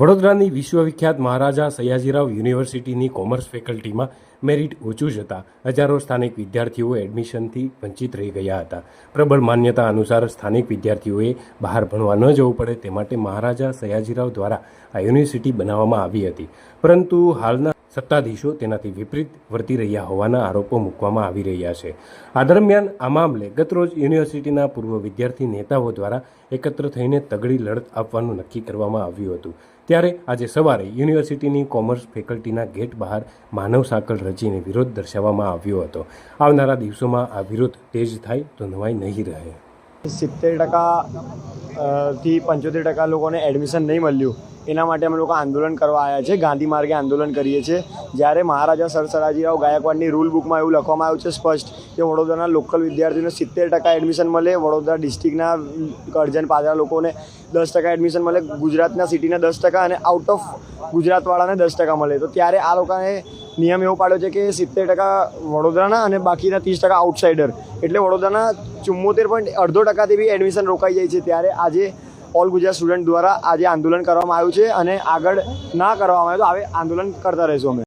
વડોદરાની વિશ્વવિખ્યાત મહારાજા સયાજીરાવ યુનિવર્સિટીની commerce ફેકલ્ટીમાં merit ઓછું જતાં હજારો સ્થાનિક વિદ્યાર્થીઓ એડમિશનથી વંચિત રહી ગયા હતા. પ્રબળ માન્યતા અનુસાર સ્થાનિક વિદ્યાર્થીઓએ બહાર ભણવા ન જવું પડે તે માટે મહારાજા સયાજીરાવ દ્વારા આ યુનિવર્સિટી બનાવવામાં આવી હતી. પરંતુ હાલના સત્તાધીશો તેનાથી વિપરીત વર્તી રહ્યા હોવાના આરોપો મૂકવામાં આવી રહ્યા છે. આ દરમિયાન આ મામલે ગતરોજ યુનિવર્સિટીના પૂર્વ વિદ્યાર્થી નેતાઓ દ્વારા એકત્ર થઈને તગડી લડત આપવાનું નક્કી કરવામાં આવ્યું હતું. ત્યારે આજે સવારે યુનિવર્સિટીની કોમર્સ ફેકલ્ટીના ગેટ બહાર માનવ સાંકળ રચીને વિરોધ દર્શાવવામાં આવ્યો હતો. આવનારા દિવસોમાં આ વિરોધ તેજ થાય તો નવાઈ નહીં રહે. સિત્તેર ટકા થી પંચોતેર ટકા લોકોને એડમિશન નહીં મળ્યું. એના માટે અમે લોકો આંદોલન કરવા આવ્યા છે, ગાંધી માર્ગે આંદોલન કરીએ છીએ. જ્યારે મહારાજા સરસરાજીરાવ ગાયકવાડની રૂલ બુકમાં એવું લખવામાં આવ્યું છે સ્પષ્ટ કે વડોદરાના લોકલ વિદ્યાર્થીઓને સિત્તેર ટકા એડમિશન મળે, વડોદરા ડિસ્ટ્રિક્ટના કરજણ પાદરા લોકોને દસ ટકા એડમિશન મળે, ગુજરાતના સિટીના દસ ટકા અને આઉટ ઓફ ગુજરાતવાળાને દસ ટકા મળે. તો ત્યારે આ લોકોને નિયમ એવો પાડ્યો છે કે સિત્તેર ટકા વડોદરાના અને બાકીના ત્રીસ ટકા આઉટસાઇડર એટલે વડોદરાના ચુમ્મોતેર પોઈન્ટ અડધો ટકાથી બી એડમિશન રોકાઈ જાય છે. ત્યારે આજે ઓલ ગુજરાત સ્ટુડન્ટ દ્વારા આજે આંદોલન કરવામાં આવ્યું છે અને આગળ ના કરવામાં આવે તો હવે આંદોલન કરતા રહીશું અમે.